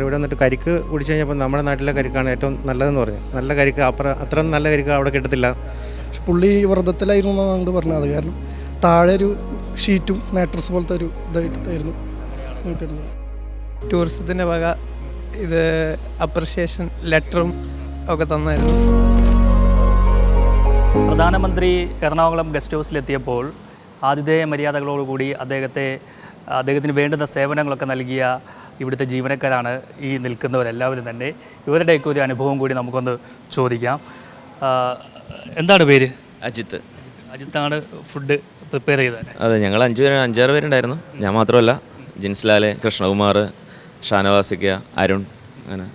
ഇവിടെ വന്നിട്ട് കരിക്ക് കുടിച്ച് കഴിഞ്ഞപ്പോൾ നമ്മുടെ നാട്ടിലെ കരിക്കാണ് ഏറ്റവും നല്ലതെന്ന് പറഞ്ഞു. നല്ല കരിക്ക് അപ്പുറം അത്ര നല്ല കരിക്ക് അവിടെ കിട്ടത്തില്ല. പക്ഷെ പുള്ളി വ്രതത്തിലായിരുന്നു എന്നാണ് അങ്ങോട്ട് പറഞ്ഞത്. അത് കാരണം താഴെ ഒരു ഷീറ്റും മാട്രസ് പോലത്തെ ഒരു ഇതായിട്ടായിരുന്നു ടൂറിസത്തിന്റെ വക ഇത് അപ്രിസിയേഷൻ ലെറ്ററും ഒക്കെ തന്നായിരുന്നു. പ്രധാനമന്ത്രി എറണാകുളം ഗസ്റ്റ് ഹൗസിലെത്തിയപ്പോൾ ആതിഥേയ മര്യാദകളോടുകൂടി അദ്ദേഹത്തെ അദ്ദേഹത്തിന് വേണ്ടുന്ന സേവനങ്ങളൊക്കെ നൽകിയ ഇവിടുത്തെ ജീവനക്കാരാണ് ഈ നിൽക്കുന്നവരെല്ലാവരും തന്നെ. ഇവരുടെയൊക്കെ ഒരു അനുഭവം കൂടി നമുക്കൊന്ന് ചോദിക്കാം. എന്താണ് പേര്? അജിത്ത്. അജിത്താണ് ഫുഡ് പ്രിപ്പയർ ചെയ്തത് അതെ ഞങ്ങൾ അഞ്ച് പേര് അഞ്ചാറ് പേരുണ്ടായിരുന്നു. ഞാൻ മാത്രമല്ല ജിൻസ്ലാൽ കൃഷ്ണകുമാർ ഷാനവാസിക്ക അരുൺ അങ്ങനെ.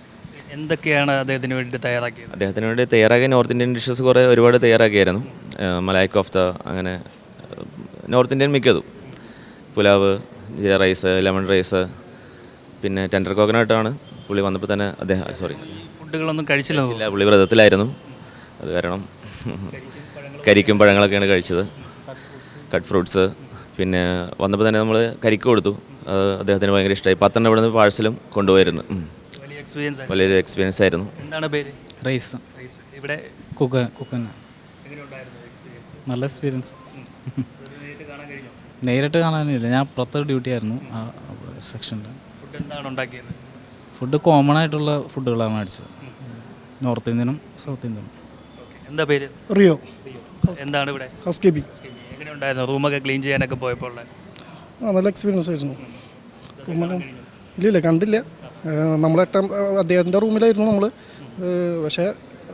എന്തൊക്കെയാണ് അദ്ദേഹത്തിന് വേണ്ടി തയ്യാറാക്കിയത്? അദ്ദേഹത്തിന് വേണ്ടി തയ്യാറാക്കിയ നോർത്ത് ഇന്ത്യൻ ഡിഷസ് കുറേ ഒരുപാട് തയ്യാറാക്കിയായിരുന്നു. മലായ് കോഫ്ത അങ്ങനെ നോർത്ത് ഇന്ത്യൻ മിക്കതും. Pulao jeera rice lemon rice പിന്നെ ടെൻഡർ കോക്കനായിട്ടാണ് പുള്ളി വന്നപ്പോൾ തന്നെ അദ്ദേഹം സോറി ഫുഡുകളൊന്നും കഴിച്ചില്ല പുള്ളി വ്രതത്തിലായിരുന്നു. അത് കാരണം കരിക്കും പഴങ്ങളൊക്കെയാണ് കഴിച്ചത്. കട്ട് ഫ്രൂട്ട്സ് പിന്നെ വന്നപ്പോൾ തന്നെ നമ്മൾ കരിക്ക് കൊടുത്തു. അത് അദ്ദേഹത്തിന് ഭയങ്കര ഇഷ്ടമായി പത്തെണ്ണം ഇവിടെ നിന്ന് പാഴ്സലും കൊണ്ടുപോയിരുന്നു. വലിയൊരു എക്സ്പീരിയൻസ് ആയിരുന്നു. എന്താണ് പേര്? റൈസ്. റൈസ്. ഇവിടെ കുക്ക് കുക്കന്. എങ്ങനെയുണ്ടായിരുന്നു എക്സ്പീരിയൻസ് നല്ല എക്സ്പീരിയൻസ് നേരിട്ട് കാണാൻ കഴിഞ്ഞോ? നേരിട്ട് കാണാനില്ല ഞാൻ പുറത്ത് ഡ്യൂട്ടി ആയിരുന്നു. ആ സെക്ഷനിൽ ഫുഡ് എന്താണ് ഉണ്ടാക്കിയത്? ഫുഡ് കോമൺ ആയിട്ടുള്ള ഫുഡുകളാണ് മേടിച്ചത്. നോർത്ത് ഇന്ത്യനും സൗത്ത് ഇന്ത്യനും. ഓക്കെ. എന്താ പേര്? റിയോ. എന്താണ് ഇവിടെ? ഹൗസ് കീപ്പിംഗ് എങ്ങനെയുണ്ടായിരുന്നു? റൂമൊക്കെ ക്ലീൻ ചെയ്യാനൊക്കെ പോയപ്പോൾ ആ നല്ല എക്സ്പീരിയൻസ് ആയിരുന്നു. ഇല്ലില്ല ഇല്ല ഇല്ല കണ്ടില്ല നമ്മൾ എട്ടാം അദ്ദേഹത്തിന്റെ റൂമിലായിരുന്നു നമ്മൾ പക്ഷേ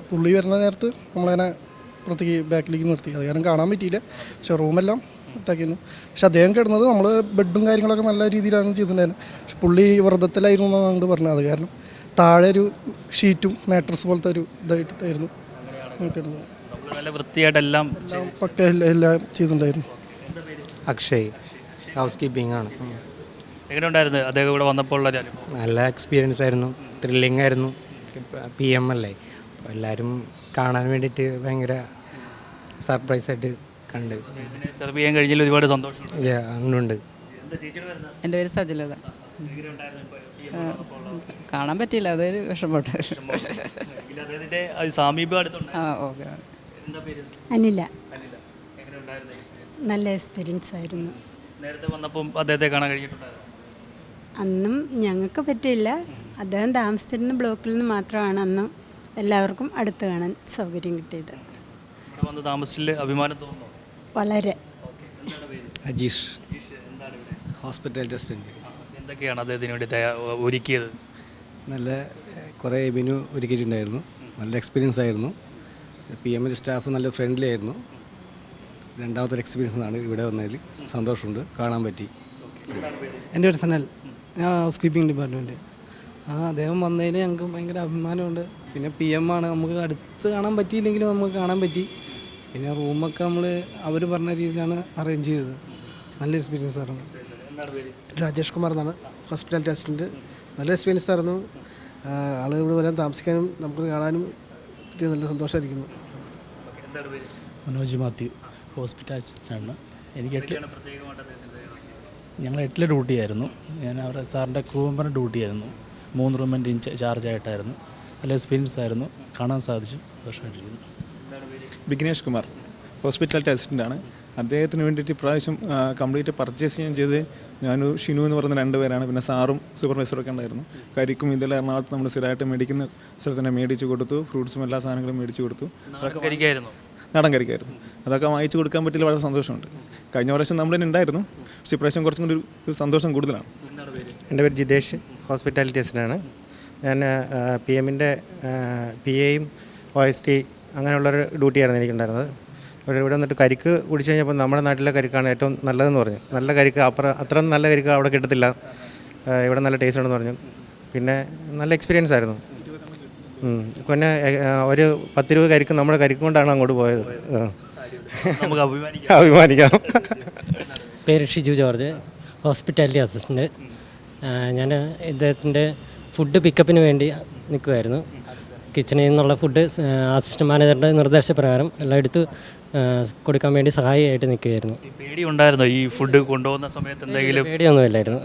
പുള്ളി വരുന്ന നേരത്ത് നമ്മളതിനെ പുറത്തേക്ക് ബാക്കിലേക്ക് നിർത്തി. അത് കാരണം കാണാൻ പറ്റിയില്ല. പക്ഷേ റൂമെല്ലാം ഇട്ടാക്കിയിരുന്നു പക്ഷെ അദ്ദേഹം കിടന്നത് നമ്മൾ ബെഡും കാര്യങ്ങളൊക്കെ നല്ല രീതിയിലാണ് ചെയ്തിട്ടുണ്ടായിരുന്നത്. പക്ഷെ പുള്ളി വ്രതത്തിലായിരുന്നു എന്നാണ് ഞങ്ങൾ പറഞ്ഞത്. അത് കാരണം താഴെ ഒരു ഷീറ്റും മാട്രസ് പോലത്തെ ഒരു ഇതായിട്ടായിരുന്നു കിടന്നത്. നമ്മൾ നല്ല വൃത്തിയായിട്ടെല്ലാം എല്ലാം പക്ക എല്ലാം ചെയ്തിട്ടുണ്ടായിരുന്നു. അക്ഷയ് ഹൗസ് കീപ്പിംഗ് ആണ്. എങ്ങനെ ഉണ്ടായിരുന്നു അദ്ദേഹം ഇവിടെ വന്നപ്പോൾ ഉള്ള നല്ല എക്സ്പീരിയൻസ് ആയിരുന്നു. ത്രില്ലിംഗ് ആയിരുന്നു. പി എം അല്ലേ? എല്ലാവരും കാണാൻ വേണ്ടിയിട്ട് ഭയങ്കര സർപ്രൈസ് ആയിട്ട് കണ്ട്. സെർവ് ചെയ്യാൻ കഴിഞ്ഞതിൽ ഒരുപാട് ചേച്ചിയുടെ വരുന്നത് എന്റെ പേര് സജിലത. കാണാൻ പറ്റിയില്ല അതൊരു വിഷമമുണ്ട്. അദ്ദേഹത്തിന്റെ അത് സാമീപ്യം അടുത്തുണ്ട്. ആ ഓക്കെ എന്താ പേര്? അനില? നല്ല എക്സ്പീരിയൻസ് ആയിരുന്നു. നേരത്തെ വന്നപ്പം അദ്ദേഹത്തെ കാണാൻ കഴിഞ്ഞിട്ടുണ്ടായിരുന്നു? അന്നും ഞങ്ങൾക്ക് പറ്റിയില്ല. അദ്ദേഹം താമസിച്ചിരുന്ന ബ്ലോക്കിൽ നിന്ന് മാത്രമാണ് അന്ന് എല്ലാവർക്കും അടുത്ത് കാണാൻ സൗകര്യം കിട്ടിയത്. താമസിച്ചിൽ അഭിമാനം തോന്നുന്നു. വളരെ. അജീഷ് ഹോസ്പിറ്റൽ അസിസ്റ്റന്റ് എന്തൊക്കെയാണ് അദ്ദേഹത്തിന് വേണ്ടി ഒരുക്കിയത്? നല്ല കുറേ മെനു ഒരുക്കിയിട്ടുണ്ടായിരുന്നു. നല്ല എക്സ്പീരിയൻസ് ആയിരുന്നു. പി എമ്മിന്റെ സ്റ്റാഫ് നല്ല ഫ്രണ്ട്ലി ആയിരുന്നു. രണ്ടാമത്തെ എക്സ്പീരിയൻസ് ആണ് ഇവിടെ വന്നതിൽ. സന്തോഷമുണ്ട്. കാണാൻ പറ്റി. എന്റെ ഒരു സനൽ. ഞാൻ ഹൗസ് കീപ്പിംഗ് ഡിപ്പാർട്ട്മെന്റ്. ആ അദ്ദേഹം വന്നതിൽ ഞങ്ങൾക്ക് ഭയങ്കര അഭിമാനമുണ്ട്. പിന്നെ പി എം ആണ്. നമുക്ക് അടുത്ത് കാണാൻ പറ്റിയില്ലെങ്കിലും നമുക്ക് കാണാൻ പറ്റി. പിന്നെ റൂമൊക്കെ നമ്മൾ അവർ പറഞ്ഞ രീതിയിലാണ് അറേഞ്ച് ചെയ്തത്. നല്ല എക്സ്പീരിയൻസ് ആയിരുന്നു. രാജേഷ് കുമാർ എന്നാണ് ഹോസ്പിറ്റാലിറ്റി അസിസ്റ്റന്റ് നല്ല എക്സ്പീരിയൻസ് ആയിരുന്നു. ആളുകൾ ഇവിടെ വരാൻ താമസിക്കാനും നമുക്ക് കാണാനും പറ്റിയ നല്ല സന്തോഷമായിരിക്കുന്നു മനോജ് മാത്യു ഹോസ്പിറ്റൽ അസിസ്റ്റന്റാണ് എനിക്ക് എട്ട് ഞങ്ങൾ എട്ടിലെ ഡ്യൂട്ടി ആയിരുന്നു. ഞാൻ അവിടെ സാറിന്റെ ക്രൂ മെമ്പറിന്റെ ഡ്യൂട്ടി ആയിരുന്നു. മൂന്ന് റൂമിന്റെ ചാർജ് ആയിട്ടായിരുന്നു. നല്ല എക്സ്പീരിയൻസ് ആയിരുന്നു. കാണാൻ സാധിച്ചു. സന്തോഷമായിട്ടിരിക്കുന്നു. ബിഗ്നേഷ് കുമാർ ഹോസ്പിറ്റാലിറ്റി അസിസ്റ്റന്റാണ് അദ്ദേഹത്തിന് വേണ്ടിയിട്ട് ഇപ്രാവശ്യം കംപ്ലീറ്റ് പർച്ചേസ് ചെയ്യാൻ ചെയ്ത് ഞാനും ഷിനു എന്ന് പറയുന്ന രണ്ട് പേരാണ്. പിന്നെ സാറും സൂപ്പർവൈസറും ഒക്കെ ഉണ്ടായിരുന്നു. കരിക്കും ഇതെല്ലാം എറണാകുളത്ത് നമ്മൾ സ്ഥിരമായിട്ട് മേടിക്കുന്ന സ്ഥലത്ത് തന്നെ മേടിച്ച് കൊടുത്തു. ഫ്രൂട്ട്സും എല്ലാ സാധനങ്ങളും മേടിച്ച് കൊടുത്തു. നടൻ നാടൻ കരിക്കായിരുന്നു. അതൊക്കെ വാങ്ങിച്ചു കൊടുക്കാൻ പറ്റിയ വളരെ സന്തോഷമുണ്ട്. കഴിഞ്ഞ പ്രാവശ്യം നമ്മൾ തന്നെ ഉണ്ടായിരുന്നു. പക്ഷേ ഇപ്രാവശ്യം കുറച്ചും കൂടി ഒരു- ഒരു സന്തോഷം കൂടുതലാണ്. എന്റെ പേര് ജിതേഷ് ഹോസ്പിറ്റാലിറ്റി അസിസ്റ്റന്റാണ് ഞാൻ പി എമ്മിന്റെ പി എയും ഒ എസ് ടി അങ്ങനെയുള്ളൊരു ഡ്യൂട്ടിയായിരുന്നു എനിക്കുണ്ടായിരുന്നത്. അവർ ഇവിടെ വന്നിട്ട് കരിക്ക് കുടിച്ച് കഴിഞ്ഞപ്പോൾ നമ്മുടെ നാട്ടിലെ കരിക്കാണ് ഏറ്റവും നല്ലതെന്ന് പറഞ്ഞു. നല്ല കരിക്ക് അപ്പുറം അത്ര നല്ല കരിക്ക് അവിടെ കിട്ടത്തില്ല. ഇവിടെ നല്ല ടേസ്റ്റ് ഉണ്ടെന്ന് പറഞ്ഞു. പിന്നെ നല്ല എക്സ്പീരിയൻസ് ആയിരുന്നു. പിന്നെ ഒരു പത്ത് രൂപ കരിക്ക് നമ്മുടെ കരിക്ക് കൊണ്ടാണ് അങ്ങോട്ട് പോയത്. നമുക്ക് അഭിമാനിക്കാം. അഭിമാനിക്കാം. പേര് ഷിജു ജോർജ് ഹോസ്പിറ്റാലിറ്റി അസിസ്റ്റന്റ് ഞാൻ ഇദ്ദേഹത്തിന്റെ ഫുഡ് പിക്കപ്പിന് വേണ്ടി നിൽക്കുമായിരുന്നു കിച്ചണിൽ നിന്നുള്ള ഫുഡ് അസിസ്റ്റന്റ് മാനേജറുടെ നിർദ്ദേശപ്രകാരം എല്ലാം എടുത്ത് കൊടുക്കാൻ വേണ്ടി സഹായിയായിട്ട് നിൽക്കുകയായിരുന്നു. ഈ പേടി ഉണ്ടായിരുന്നോ ഈ ഫുഡ് കൊണ്ടുപോകുന്ന സമയത്ത് എന്തെങ്കിലും പേടിയൊന്നുമില്ലായിരുന്നു.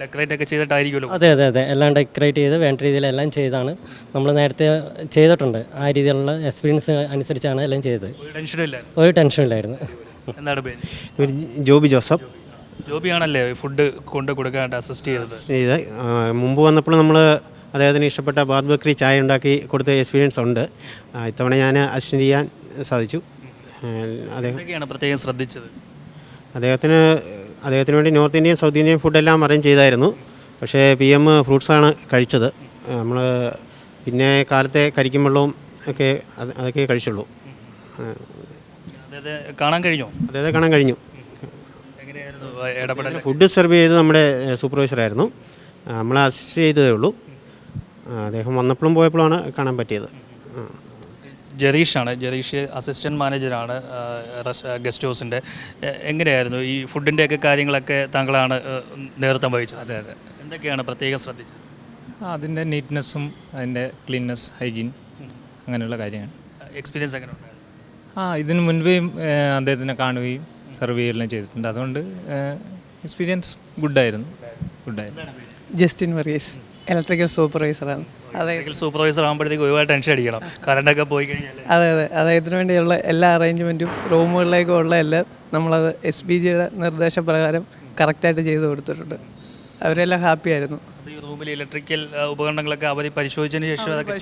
ഡെക്കറേറ്റ് ഒക്കെ ചെയ്തിട്ടായിരിക്കുമല്ലോ? അതെ അതെ അതെ. എല്ലാം ഡെക്കറേറ്റ് ചെയ്ത് വേണ്ട രീതിയിലെല്ലാം ചെയ്താണ്. നമ്മൾ നേരത്തെ ചെയ്തിട്ടുണ്ട്. ആ രീതിയിലുള്ള എക്സ്പീരിയൻസ് അനുസരിച്ചാണ് എല്ലാം ചെയ്തത്. ഒരു ടെൻഷനും ഇല്ല. ഒരു ടെൻഷനും ഇല്ലായിരുന്നു. എന്താണ് പേര്? ജോബി ജോസഫ്. ജോബിയാണല്ലേ ഫുഡ് കൊണ്ട് കൊടുക്കാനായിട്ട് അസിസ്റ്റ് ചെയ്തത്. മുമ്പ് വന്നപ്പോൾ നമ്മൾ അദ്ദേഹത്തിന് ഇഷ്ടപ്പെട്ട ബാദ് ബക്രി ചായ ഉണ്ടാക്കി കൊടുത്ത എക്സ്പീരിയൻസ് ഉണ്ട്. ഇത്തവണ ഞാൻ അസിസ്റ്റന്റ് ചെയ്യാൻ സാധിച്ചു. അദ്ദേഹം പ്രത്യേകം ശ്രദ്ധിച്ചത്? അദ്ദേഹത്തിന് അദ്ദേഹത്തിന് വേണ്ടി നോർത്ത് ഇന്ത്യൻ സൗത്ത് ഇന്ത്യൻ ഫുഡെല്ലാം അറേഞ്ച് ചെയ്തായിരുന്നു. പക്ഷേ പി എം ഫ്രൂട്ട്സാണ് കഴിച്ചത്. നമ്മൾ പിന്നെ കാലത്തെ കരിക്കും വെള്ളവും ഒക്കെ അതൊക്കെ കഴിച്ചുള്ളൂ. കാണാൻ കഴിഞ്ഞു? അദ്ദേഹത്തെ കാണാൻ കഴിഞ്ഞു. ഫുഡ് സെർവ് ചെയ്ത് നമ്മുടെ സൂപ്പർവൈസറായിരുന്നു നമ്മളെ അസിസ്റ്റ് ചെയ്തതേ ഉള്ളൂ. അദ്ദേഹം വന്നപ്പോഴും പോയപ്പോഴാണ് കാണാൻ പറ്റിയത്. ജതീഷാണ് ജതീഷ് ജെറീഷ് അസിസ്റ്റന്റ് മാനേജറാണ് ഗസ്റ്റ് ഹൗസിന്റെ എങ്ങനെയായിരുന്നു ഈ ഫുഡിന്റെയൊക്കെ കാര്യങ്ങളൊക്കെ താങ്കളാണ് നേതൃത്വം വഹിച്ചത്? അതെ അതെ. എന്തൊക്കെയാണ് പ്രത്യേകം ശ്രദ്ധിച്ചത്? അതിന്റെ നീറ്റ്നെസ്സും അതിന്റെ ക്ലീൻനെസ് ഹൈജീൻ അങ്ങനെയുള്ള കാര്യങ്ങൾ. എക്സ്പീരിയൻസ് അങ്ങനെ ഉണ്ടായിരുന്നു? ആ ഇതിനു മുൻപേയും അദ്ദേഹത്തിനെ കാണുകയും സർവ് ചെയ്യുകയെല്ലാം ചെയ്തിട്ടുണ്ട്. അതുകൊണ്ട് എക്സ്പീരിയൻസ് ഗുഡായിരുന്നു ഗുഡായിരുന്നു ജസ്റ്റിൻ വർഗീസ്. ഇലക്ട്രിക്കൽ സൂപ്പർവൈസറാണ് അതെ. സൂപ്പർവൈസർ ആകുമ്പോഴത്തേക്ക് ഒരുപാട് ടെൻഷൻ അടിക്കണം. കറണ്ടൊക്കെ പോയി കഴിഞ്ഞാൽ അതെ അതെ. അതെ ഇതിനു വേണ്ടിയുള്ള എല്ലാ അറേഞ്ച്മെന്റും റൂമുകളിലേക്കും ഉള്ള എല്ലാം നമ്മളത് എസ് ബി ജിയുടെ നിർദ്ദേശപ്രകാരം കറക്റ്റായിട്ട് ചെയ്ത് കൊടുത്തിട്ടുണ്ട്. അവരെല്ലാം ഹാപ്പി ആയിരുന്നു. ഈ റൂമിൽ ഇലക്ട്രിക്കൽ ഉപകരണങ്ങളൊക്കെ അവർ പരിശോധിച്ചതിന് ശേഷം അതൊക്കെ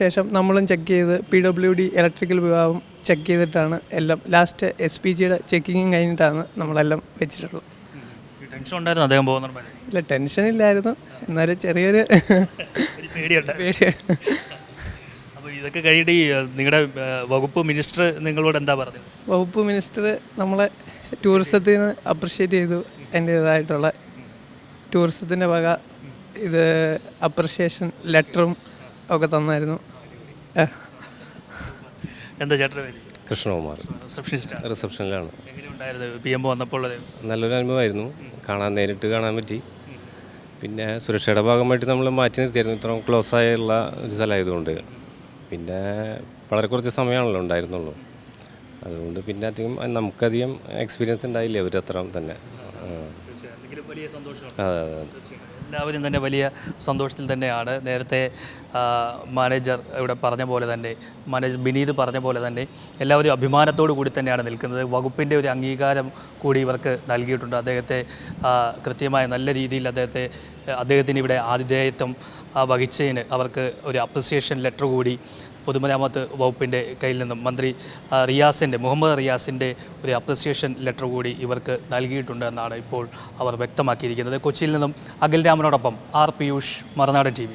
ശേഷം നമ്മളും ചെക്ക് ചെയ്ത് പി ഡബ്ല്യു ഡി ഇലക്ട്രിക്കൽ വിഭാഗം ചെക്ക് ചെയ്തിട്ടാണ് എല്ലാം ലാസ്റ്റ് എസ് പി ജിയുടെ ചെക്കിങ്ങും കഴിഞ്ഞിട്ടാണ് നമ്മളെല്ലാം വെച്ചിട്ടുള്ളത്. ടെൻഷൻ ഉണ്ടായിരുന്നു അദ്ദേഹം പോകുന്ന ഇല്ല ടെൻഷൻ ഇല്ലായിരുന്നു. എന്നാലും ചെറിയൊരു പേടിയുണ്ട്. അപ്പോൾ ഇതൊക്കെ കഴിഞ്ഞിട്ട് ഈ നിങ്ങളുടെ വകുപ്പ് മിനിസ്റ്റർ നിങ്ങളോട് എന്താ പറഞ്ഞത്? വകുപ്പ് മിനിസ്റ്റർ നമ്മളെ ടൂറിസത്തിൽ നിന്ന് അപ്രിഷ്യേറ്റ് ചെയ്തു. എന്റേതായിട്ടുള്ള ടൂറിസത്തിന്റെ വക ഇത് അപ്രിഷ്യേഷൻ ലെറ്ററും ഒക്കെ തന്നായിരുന്നു. എന്താ ചേട്ടൻ പേര്? കൃഷ്ണകുമാർ. റിസപ്ഷനിസ്റ്റാണ് റിസപ്ഷനിലാണ്. എങ്ങനെയുണ്ടായിരുന്നു? പി എം വന്നപ്പോൾ നല്ലൊരു അനുഭവമായിരുന്നു. കാണാൻ നേരിട്ട് കാണാൻ പറ്റി. പിന്നെ സുരക്ഷയുടെ ഭാഗമായിട്ട് നമ്മൾ മാറ്റി നിർത്തിയായിരുന്നു. ഇത്രയും ക്ലോസ് ആയുള്ള ഒരു സ്ഥലമായതുകൊണ്ട്. പിന്നെ വളരെ കുറച്ച് സമയമാണല്ലോ ഉണ്ടായിരുന്നുള്ളൂ. അതുകൊണ്ട് പിന്നെ അധികം നമുക്കധികം എക്സ്പീരിയൻസ് ഉണ്ടായില്ല ഒരു അത്ര തന്നെ അതെ അതെ എല്ലാവരും തന്നെ വലിയ സന്തോഷത്തിൽ തന്നെയാണ്. നേരത്തെ മാനേജർ ഇവിടെ പറഞ്ഞ പോലെ തന്നെ മാനേജർ ബിനീത് പറഞ്ഞ പോലെ തന്നെ എല്ലാവരും അഭിമാനത്തോടു കൂടി തന്നെയാണ് നിൽക്കുന്നത്. വകുപ്പിന്റെ ഒരു അംഗീകാരം കൂടി ഇവർക്ക് നൽകിയിട്ടുണ്ട്. അദ്ദേഹത്തെ കൃത്യമായ നല്ല രീതിയിൽ അദ്ദേഹത്തെ അദ്ദേഹത്തിന് ഇവിടെ ആതിഥേയത്വം വഹിച്ചതിന് അവർക്ക് ഒരു അപ്രിസിയേഷൻ ലെറ്റർ കൂടി പൊതുമരാമത്ത് വകുപ്പിന്റെ കയ്യിൽ നിന്നും മന്ത്രി റിയാസിന്റെ മുഹമ്മദ് റിയാസിന്റെ ഒരു അപ്രിസിയേഷൻ ലെറ്റർ കൂടി ഇവർക്ക് നൽകിയിട്ടുണ്ട് എന്നാണ് ഇപ്പോൾ അവർ വ്യക്തമാക്കിയിരിക്കുന്നത്. കൊച്ചിയിൽ നിന്നും അഖിൽ രാമനോടൊപ്പം ആർ പിയൂഷ് മറുനാടൻ ടി